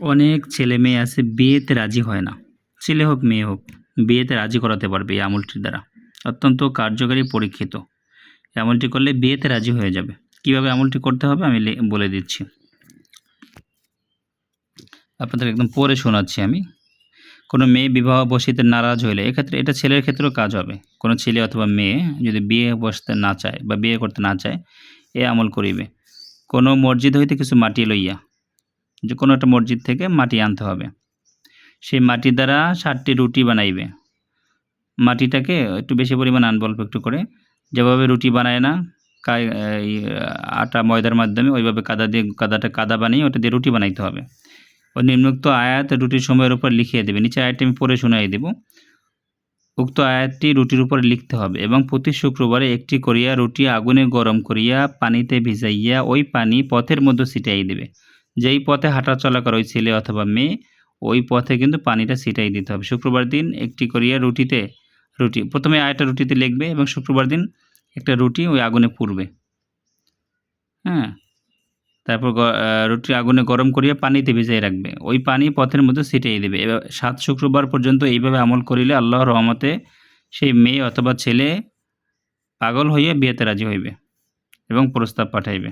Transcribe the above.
অনেক ছেলে মেয়ে আছে, বিয়েতে রাজি হয় না। ছেলে হোক, মেয়ে হোক, বিয়েতে রাজি করাতে পারবে এই আমলটির দ্বারা। অত্যন্ত কার্যকারী, পরীক্ষিত। এই আমলটি করলে বিয়েতে রাজি হয়ে যাবে। কীভাবে আমলটি করতে হবে আমি বলে দিচ্ছি। আপনাদের একদম পরে শোনাচ্ছি আমি। কোনো মেয়ে বিবাহ বসিতে নারাজ হইলে এক্ষেত্রে এটা ছেলের ক্ষেত্রেও কাজ হবে। কোনো ছেলে অথবা মেয়ে যদি বিয়ে বসতে না চায় বা বিয়ে করতে না চায়, এ আমল করিবে। কোনো মসজিদ হইতে কিছু মাটি লইয়া যে কোনো একটা মসজিদ থেকে মাটি আনতে হবে। সেই মাটি দ্বারা ষাটটি রুটি বানাইবে। মাটিটাকে একটু বেশি পরিমাণ আনবে অল্প একটু করে। যেভাবে রুটি বানায় না আটা, ময়দার মাধ্যমে ওইভাবে কাদা দিয়ে কাদাটা কাদা বানিয়ে ওটা দিয়ে রুটি বানাইতে হবে। ও নিম্নোক্ত আয়াত রুটির সময়ের উপর লিখিয়ে দেবে। নিচে আয়াতটি আমি পরে শুনাই দেব। উক্ত আয়াতটি রুটির উপর লিখতে হবে এবং প্রতি শুক্রবারে একটি করিয়া রুটি আগুনে গরম করিয়া পানিতে ভিজাইয়া ওই পানি পথের মধ্যে ছিটাই দেবে। যেই পথে হাঁটা চলা করে ওই ছেলে অথবা মেয়ে, ওই পথে কিন্তু পানিটা ছিটাই দিতে হবে। শুক্রবার দিন একটি করিয়া রুটিতে রুটি, প্রথমে আয়টা রুটিতে লিখবে এবং শুক্রবার দিন একটা রুটি ওই আগুনে পুড়বে। হ্যাঁ? তারপর রুটি আগুনে গরম করিয়া পানিতে ভিজিয়ে রাখবে। ওই পানি পথের মধ্যে ছিটিয়ে দেবে। এবার সাত শুক্রবার পর্যন্ত এইভাবে আমল করিলে আল্লাহর রহমতে সেই মেয়ে অথবা ছেলে পাগল হইয়া বিয়েতে রাজি হইবে এবং প্রস্তাব পাঠাইবে।